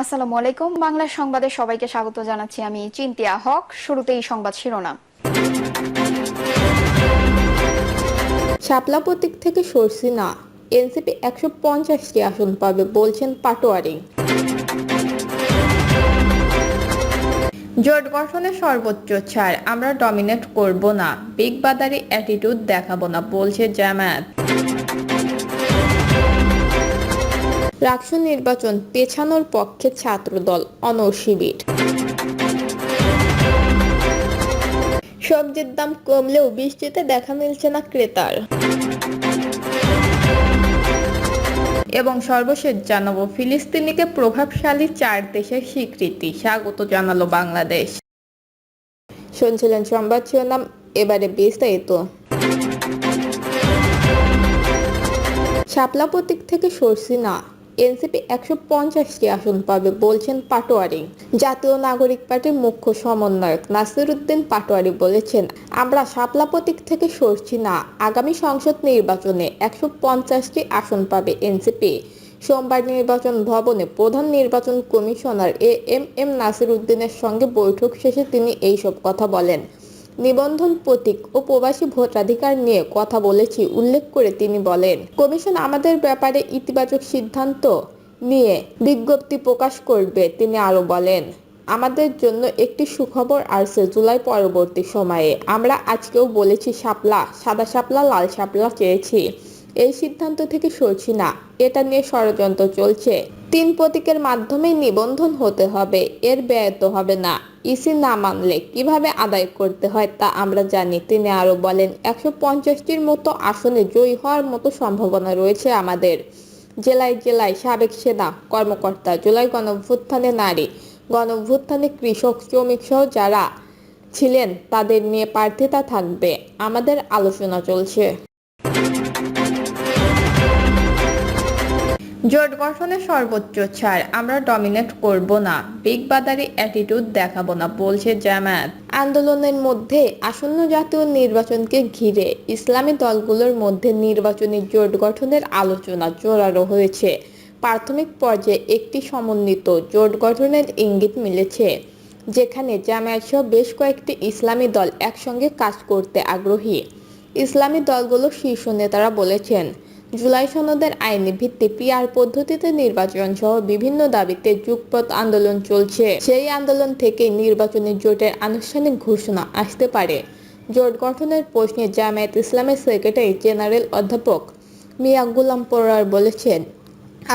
আসসালামু আলাইকুম। বাংলা সংবাদে সবাইকে স্বাগত জানাচ্ছি আমি চিন্তিয়া হক। শুরুতেই সংবাদ শিরোনাম। শাপলা প্রতীক থেকে সরছি না, এনসিপি একশো পঞ্চাশটি আসন পাবে বলছেন পাটোয়ারি। জোট গঠনের সর্বোচ্চ ছাড়, আমরা ডমিনেট করব না বিগ বাদারি অ্যাটিটিউড দেখাবো না, বলছে জামায়াত। রাষ্ট্র নির্বাচন পেছানোর পক্ষে ছাত্রদল অনশিবির সবজির দাম কমলেও বৃষ্টিতে দেখা মিলছে না ক্রেতার। এবং সর্বশেষ জানাব, ফিলিস্তিনিকে প্রভাবশালী চার দেশের স্বীকৃতি, স্বাগত জানালো বাংলাদেশ। শুনছিলেন সংবাদ শিরোনাম, এবারে বিস্তারিত। শাপলা প্রতীক থেকে সরছি না এনসিপি একশো পঞ্চাশটি আসন পাবে বলছেন পাটোয়ারি। জাতীয় নাগরিক পার্টির মুখ্য সমন্বয়ক নাসির উদ্দিন পাটোয়ারি বলেছেন, আমরা শাপলা প্রতীক থেকে সরছি না। আগামী সংসদ নির্বাচনে একশো পঞ্চাশটি আসন পাবে এনসিপি। সোমবার নির্বাচন ভবনে প্রধান নির্বাচন commissioner A M M Nasir উদ্দিনের সঙ্গে বৈঠক শেষে তিনি এইসব কথা বলেন। নিবন্ধন প্রতীক ও প্রবাসী ভোটাধিকার নিয়ে কথা বলেছি, উল্লেখ করে তিনি বলেন। কমিশন আমাদের ব্যাপারে ইতিবাচক সিদ্ধান্ত নিয়ে বিজ্ঞপ্তি প্রকাশ করবে, তিনি আরও বলেন। আমাদের জন্য একটি সুখবর আসছে জুলাই পরবর্তী সময়ে। আমরা আজকেও বলেছি শাপলা, সাদা শাপলা, লাল শাপলা চেয়েছি। এই সিদ্ধান্ত থেকে সরছি না। এটা নিয়ে ষড়যন্ত্র চলছে। তিন প্রতীকের মাধ্যমেই নিবন্ধন হতে হবে। এর ব্যয় তো হবে না। ইসি না মানলে কীভাবে আদায় করতে হয় তা আমরা জানি। তিনি আরও বলেন, একশো পঞ্চাশটির মতো আসনে জয়ী হওয়ার মতো সম্ভাবনা রয়েছে আমাদের। জেলায় জেলায় সাবেক সেনা কর্মকর্তা, জুলাই গণভ্যুত্থানে নারী, গণভ্যুত্থানে কৃষক, শ্রমিক সহ যারা ছিলেন তাদের নিয়ে প্রার্থিতা থাকবে। আমাদের আলোচনা চলছে। জোট গঠনে সর্বোচ্চ ছাড়। আমরা ডমিনেট করব না। বিগ বাদারি অ্যাটিটিউড দেখাবো না, বলছে জামায়াত। আন্দোলনের মধ্যে আসন্ন জাতীয় নির্বাচনকে ঘিরে ইসলামী দলগুলোর মধ্যে নির্বাচনী জোট গঠনের আলোচনা জোরালো হয়েছে। প্রাথমিক পর্যায়ে একটি সমন্বিত জোট গঠনের ইঙ্গিত মিলেছে, যেখানে জামায়াত সহ বেশ কয়েকটি ইসলামী দল একসঙ্গে কাজ করতে আগ্রহী। ইসলামী দলগুলোর শীর্ষ নেতারা বলেছেন জুলাই সনদের আইনি ভিত্তি পিআর পদ্ধতিতে নির্বাচন সহ বিভিন্ন দাবিতে যুগপৎ আন্দোলন চলছে। সেই আন্দোলন থেকেই নির্বাচনী জোটের আনুষ্ঠানিক ঘোষণা আসতে পারে। জোট গঠনের প্রশ্নে জামায়াত ইসলামের সেক্রেটারি জেনারেল অধ্যাপক মিয়া গুলাম পরার বলেছেন,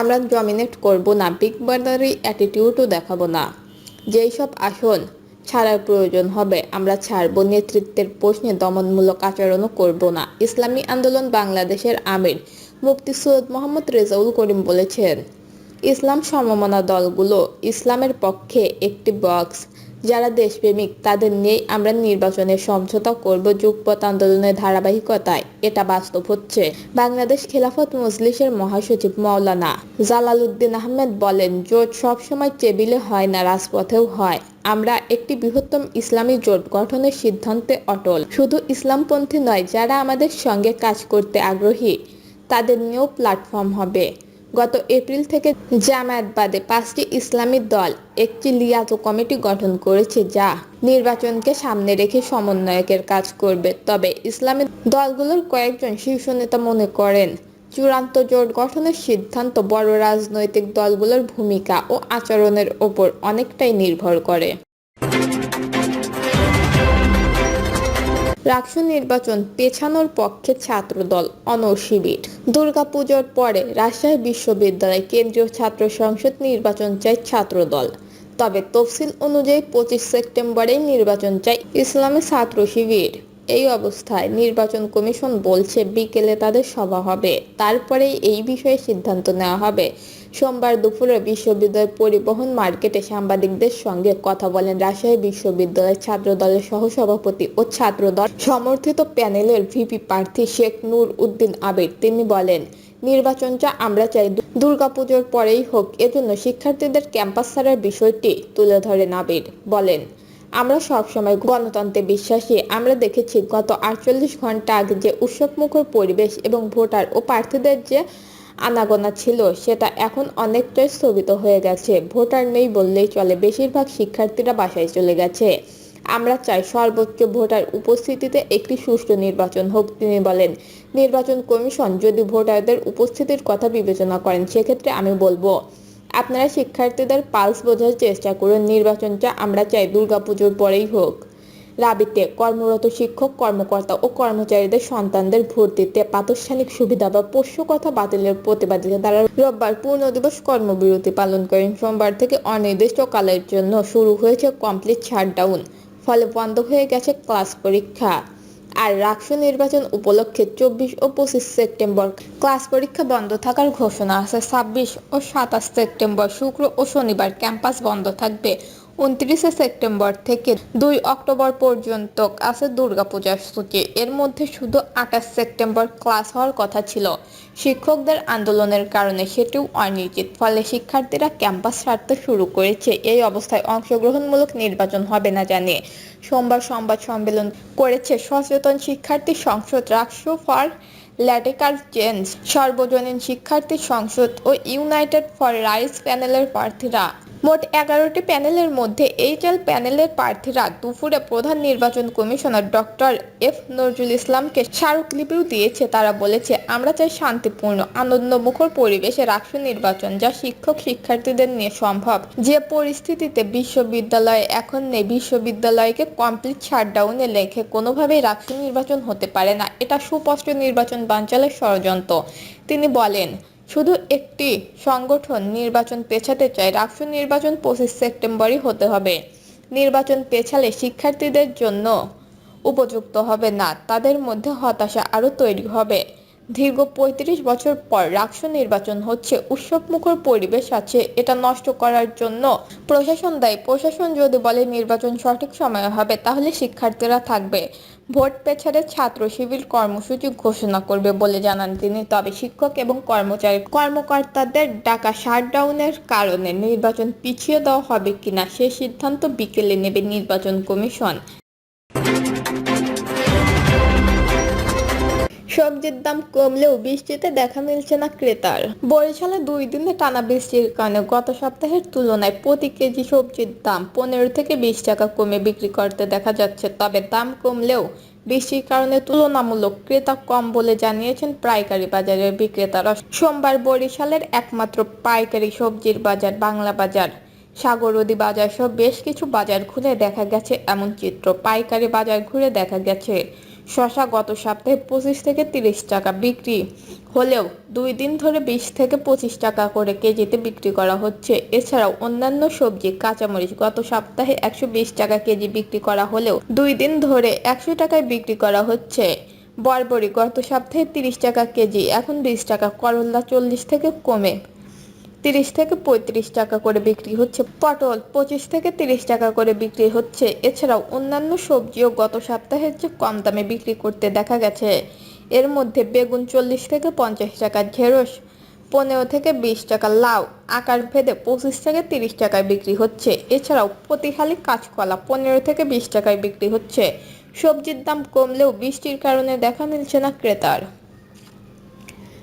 আমরা ডমিনেট করব না, বিগ বার্দারি অ্যাটিটিউডও দেখাবো না। যেই সব আসন ছাড়ার প্রয়োজন হবে, আমরা ছাড়ব। নেতৃত্বের প্রশ্নে দমনমূলক আচরণও করব না। ইসলামী আন্দোলন বাংলাদেশের আমির মুফতি সৈয়দ মোহাম্মদ রেজাউল করিম বলেছেন, ইসলাম সমমনা দলগুলো ইসলামের পক্ষে একটি বক্স। যারা দেশপ্রেমিক, তাদের নিয়েই আমরা নির্বাচনে সমঝোতা করব যুগপৎ আন্দোলনের ধারাবাহিকতায়। এটা বাস্তব হচ্ছে। বাংলাদেশ খেলাফত মজলিসের মহাসচিব মাওলানা জালালউদ্দিন আহমেদ বলেন, জোট সবসময় টেবিলে হয় না, রাজপথেও হয়। আমরা একটি বৃহত্তম ইসলামী জোট গঠনের সিদ্ধান্তে অটল। শুধু ইসলামপন্থী নয়, যারা আমাদের সঙ্গে কাজ করতে আগ্রহী তাদের নিয়েও প্ল্যাটফর্ম হবে। গত এপ্রিল থেকে জামায়াত বাদে পাঁচটি ইসলামী দল, একটি লিয়াত কমিটি গঠন করেছে যা নির্বাচনকে সামনে রেখে সমন্বয়কের কাজ করবে। তবে ইসলামী দলগুলোর কয়েকজন শীর্ষ নেতা মনে করেন, চূড়ান্ত জোট গঠনের সিদ্ধান্ত বড় রাজনৈতিক দলগুলোর ভূমিকা ও আচরণের ওপর অনেকটাই নির্ভর করে। রাষ্ট্র নির্বাচন পেছানোর পক্ষে ছাত্রদল অনশিবির দুর্গাপুজোর পরে রাজশাহী বিশ্ববিদ্যালয় কেন্দ্রীয় ছাত্র সংসদ নির্বাচন চায় ছাত্রদল। তবে তফসিল অনুযায়ী পঁচিশ সেপ্টেম্বরেই নির্বাচন চায় ইসলামী ছাত্র শিবির। এই অবস্থায় নির্বাচন কমিশন বলছে বিকেলে তাদের সভা হবে। তারপরেই এই বিষয়ে সিদ্ধান্ত নেওয়া হবে। সোমবার দুপুরে বিশ্ববিদ্যালয় পরিবহন মার্কেটে সাংবাদিকদের সঙ্গে কথা বলেন রাজশাহী বিশ্ববিদ্যালয়ের ছাত্রদলের সহসভাপতি ও ছাত্র দল সমর্থিত প্যানেলের ভিপি প্রার্থী শেখ নূর উদ্দিন আবির। তিনি বলেন, নির্বাচনটা আমরা চাই দুর্গাপুজোর পরেই হোক, এজন্য শিক্ষার্থীদের ক্যাম্পাস ছাড়ার বিষয়টি তুলে ধরেন আবির। বলেন আমরা সবসময় গণতন্ত্রে বিশ্বাসী। আমরা দেখেছি গত আটচল্লিশ ঘণ্টা আগে যে উৎসবমুখর পরিবেশ এবং ভোটার ও প্রার্থীদের যে আনাগোনা ছিল, সেটা এখন অনেকটাই স্থগিত হয়ে গেছে। ভোটার নেই বললেই চলে, বেশিরভাগ শিক্ষার্থীরা বাসায় চলে গেছে। আমরা চাই সর্বোচ্চ ভোটার উপস্থিতিতে একটি সুষ্ঠু নির্বাচন হোক, তিনি বলেন। নির্বাচন কমিশন যদি ভোটারদের উপস্থিতির কথা বিবেচনা করেন, সেক্ষেত্রে আমি বলব আপনারা শিক্ষার্থীদের পালস বোঝার চেষ্টা করুন, নির্বাচনটা আমরা চাই দুর্গাপুজোর পরেই হোক। রাবিতে কর্মরত শিক্ষক, কর্মকর্তা ও কর্মচারীদের সন্তানদের ভর্তিতে প্রাতিষ্ঠানিক সুবিধা বা পোষ্য কথা বাতিলের প্রতিবাদে তারা রোববার পূর্ণ দিবস কর্মবিরতি পালন করেন। সোমবার থেকে অনির্দিষ্টকালের জন্য শুরু হয়েছে কমপ্লিট শাটডাউন ফলে বন্ধ হয়ে গেছে ক্লাস পরীক্ষা। আর রাষ্ট্র নির্বাচন উপলক্ষে চব্বিশ ও পঁচিশ সেপ্টেম্বর ক্লাস পরীক্ষা বন্ধ থাকার ঘোষণা আছে। ছাব্বিশ ও সাতাশ সেপ্টেম্বর, শুক্র ও শনিবার ক্যাম্পাস বন্ধ থাকবে। উনত্রিশে সেপ্টেম্বর থেকে দুই অক্টোবর পর্যন্ত আছে দুর্গাপূজার সূচি। এর মধ্যে শুধু আঠাশ সেপ্টেম্বর ক্লাস হওয়ার কথা ছিল। শিক্ষকদের আন্দোলনের কারণে সেটিও অনিশ্চিত। ফলে শিক্ষার্থীরা ক্যাম্পাস ছাড়তে শুরু করেছে। এই অবস্থায় অংশগ্রহণমূলক নির্বাচন হবে না জানিয়ে সোমবার সংবাদ সম্মেলন করেছে সচেতন শিক্ষার্থী সংসদ রাষ্ট্র ফর ল্যাটিকাল চেঞ্জ। সর্বজনীন শিক্ষার্থী সংসদ ও ইউনাইটেড ফর রাইস প্যানেলের প্রার্থীরা মোট এগারোটি প্যানেলের মধ্যে এইচএল প্যানেলের প্রার্থীরা দুপুরে প্রধান নির্বাচন কমিশনার ডক্টর এফ নজরুল ইসলামকে স্মারকলিপিও দিয়েছে। তারা বলেছে, আমরা চাই শান্তিপূর্ণ, আনন্দমুখর পরিবেশে রাষ্ট্র নির্বাচন যা শিক্ষক শিক্ষার্থীদের নিয়ে সম্ভব। যে পরিস্থিতিতে বিশ্ববিদ্যালয় এখন নেই, বিশ্ববিদ্যালয়কে কমপ্লিট শাটডাউনে লেখে কোনোভাবেই রাষ্ট্র নির্বাচন হতে পারে না। এটা সুস্পষ্ট নির্বাচন বাঞ্চালের ষড়যন্ত্র। তিনি বলেন শুধু একটি সংগঠন নির্বাচন পেছাতে চায় রাষ্ট্র নির্বাচন পঁচিশ সেপ্টেম্বরই হতে হবে। নির্বাচন পেছালে শিক্ষার্থীদের জন্য উপযুক্ত হবে না, তাদের মধ্যে হতাশা আরও তৈরি হবে। দীর্ঘ পঁয়ত্রিশ বছর পর রাষ্ট্র নির্বাচন হচ্ছে, উৎসবমুখর পরিবেশ আছে, এটা নষ্ট করার জন্য প্রশাসন দায়ী। প্রশাসন যদি বলে নির্বাচন সঠিক সময়ে হবে, তাহলে শিক্ষার্থীরা থাকবে। ভোট পেছারে ছাত্র শিবির কর্মসূচি ঘোষণা করবে বলে জানান তিনি। তবে শিক্ষক এবং কর্মচারী কর্মকর্তাদের ডাকা শাটডাউনের কারণে নির্বাচন পিছিয়ে দেওয়া হবে কিনা সে সিদ্ধান্ত বিকেলে নেবে নির্বাচন কমিশন। সবজির দাম কমলেও বৃষ্টিতে দেখা মিলছে না ক্রেতার। বরিশালে দুই দিনে টানা বৃষ্টির কারণে গত সপ্তাহের তুলনায় প্রতি কেজি সবজির দাম পনেরো থেকে বিশ টাকা কমে বিক্রি করতে দেখা যাচ্ছে, তবে দাম কমলেও বৃষ্টির কারণে তুলনামূলক ক্রেতা কম বলে জানিয়েছেন পাইকারি বাজারের বিক্রেতারা। সোমবার বরিশালের একমাত্র পাইকারি সবজির বাজার বাংলা বাজার, সাগরদী বাজার সহ বেশ কিছু বাজার ঘুরে দেখা গেছে, এমন চিত্র পাইকারি বাজার ঘুরে দেখা গেছে। শশা গত সপ্তাহে পঁচিশ থেকে তিরিশ টাকা বিক্রি। হলেও দুই দিন ধরে বিশ থেকে পঁচিশ টাকা করে কেজিতে বিক্রি করা হচ্ছে। এছাড়াও অন্যান্য সবজি, কাঁচামরিচ গত সপ্তাহে একশো বিশ টাকা কেজি বিক্রি করা হলেও দুই দিন ধরে একশো টাকায় বিক্রি করা হচ্ছে। বরবরি গত সপ্তাহে তিরিশ টাকা কেজি, এখন বিশ টাকা করল্লা চল্লিশ থেকে কমে। তিরিশ থেকে পঁয়ত্রিশ টাকা করে বিক্রি হচ্ছে পটল, পঁচিশ থেকে তিরিশ টাকা করে বিক্রি হচ্ছে। এছাড়াও অন্যান্য সবজিও গত সপ্তাহের চেয়ে কম দামে বিক্রি করতে দেখা গেছে। এর মধ্যে বেগুন চল্লিশ থেকে পঞ্চাশ টাকা, ঢেঁড়স পনেরো থেকে বিশ টাকা, লাউ আকার ভেদে পঁচিশ থেকে তিরিশ টাকায় বিক্রি হচ্ছে। এছাড়াও প্রতিহালি কাঁচকলা পনেরো থেকে বিশ টাকায় বিক্রি হচ্ছে। সবজির দাম কমলেও বৃষ্টির কারণে দেখা মিলছে না ক্রেতার।